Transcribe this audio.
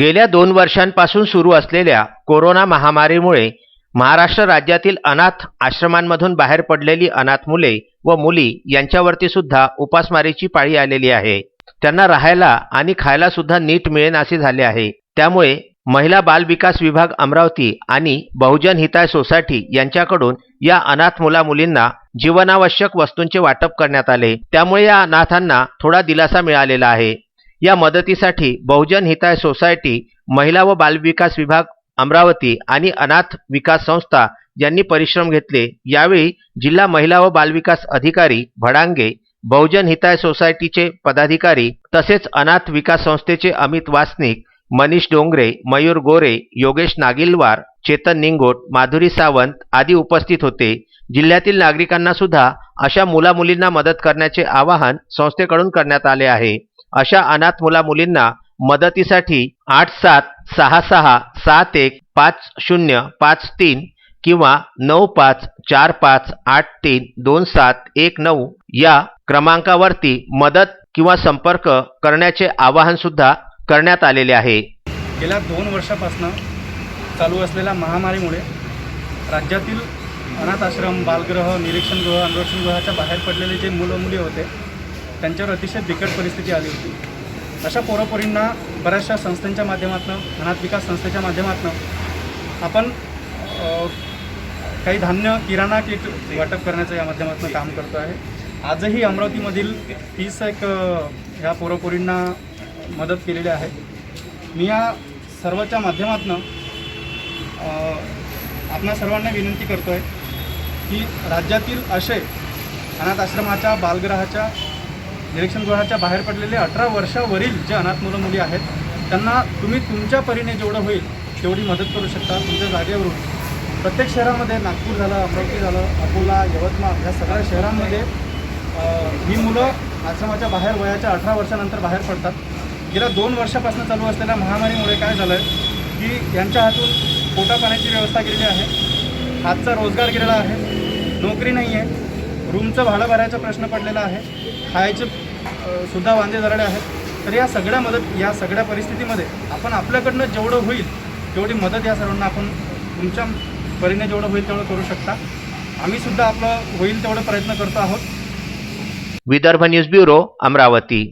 गेल्या दोन वर्षांपासून सुरू असलेल्या कोरोना महामारीमुळे महाराष्ट्र राज्यातील अनाथ आश्रमांमधून बाहेर पडलेली अनाथ मुले व मुली यांच्यावरती सुद्धा उपासमारीची पाळी आलेली आहे. त्यांना राहायला आणि खायला सुद्धा नीट मिळेनासे झाले आहे. त्यामुळे महिला बाल विकास विभाग अमरावती आणि बहुजन हिताय सोसायटी यांच्याकडून या अनाथ मुला मुलींना जीवनावश्यक वस्तूंचे वाटप करण्यात आले. त्यामुळे या अनाथांना थोडा दिलासा मिळालेला आहे. या मदतीसाठी बहुजन हिताय सोसायटी महिला व बालविकास विभाग अमरावती आणि अनाथ विकास संस्था यांनी परिश्रम घेतले. यावेळी जिल्हा महिला व बालविकास अधिकारी भडांगे बहुजन हिताय सोसायटीचे पदाधिकारी तसेच अनाथ विकास संस्थेचे अमित वासनिक मनीष डोंगरे मयूर गोरे योगेश नागिलवार चेतन निंगोट माधुरी सावंत आदी उपस्थित होते. जिल्ह्यातील नागरिकांना सुद्धा अशा मुलामुलींना मदत करण्याचे आवाहन संस्थेकडून करण्यात आले आहे. अशा अनाथ मुला मुलींना मदतीसाठी आठ सात सहा सहा सात एक पाच शून्य पाच तीन किंवा नऊ पाच चार पाच आठ तीन दोन सात एक नऊ या क्रमांकावरती मदत किंवा संपर्क करण्याचे आवाहनसुद्धा करण्यात आलेले आहे. गेल्या दोन वर्षापासून चालू असलेल्या महामारीमुळे राज्यातील अनाथ आश्रम बालगृह निरीक्षणगृह अनुरक्षणगृहाच्या बाहेर पडलेले जे मुलं मुली होते त्यांच्यावर अतिशय बिकट परिस्थिती आली होती. अशा पोरापोरींना बऱ्याचशा संस्थांच्या माध्यमातून अनाथ विकास संस्थेच्या माध्यमातून आपण काही धान्य किराणा किट वाटप करण्याचं या माध्यमातून काम करतो आहे. आजही अमरावतीमधील तीस एक ह्या पोरापोरींना मदत केलेली आहे. मी या सर्वच्या माध्यमातून आपणा सर्वांना विनंती करतो आहे की राज्यातील असे अनाथ आश्रमाच्या निरीक्षण निरीक्षणगृहाच्या बाहेर पडलेले अठरा वर्षावरील जे अनाथ मुलं मुली आहेत त्यांना तुम्ही तुमच्या परीने जेवढं होईल तेवढी मदत करू शकता तुमच्या जागेवरून. प्रत्येक शहरामध्ये नागपूर झालं अमरावती झालं अकोला यवतमाळ या सगळ्या शहरांमध्ये ही मुलं आश्रमाच्या बाहेर वयाच्या अठरा वर्षानंतर बाहेर पडतात. गेल्या दोन वर्षापासून चालू असलेल्या महामारीमुळे काय झालं आहे की यांच्या हातून पोटा पाण्याची व्यवस्था केलेली आहे हातचा रोजगार गेलेला आहे नोकरी नाही आहे रूमचं भाडं भरायचा प्रश्न पडलेला आहे. खायचे सुद्धा वांदे झालेले आहेत. तर या सगळ्या मदत या सगळ्या परिस्थितीमध्ये आपण आपल्याकडनं जेवढं होईल तेवढी मदत या सर्वांना आपण तुमच्या परीने जेवढं होईल तेवढं करू शकता. आम्ही सुद्धा आपलं होईल तेवढं प्रयत्न करतो आहोत. Vidarbha news bureau Amravati.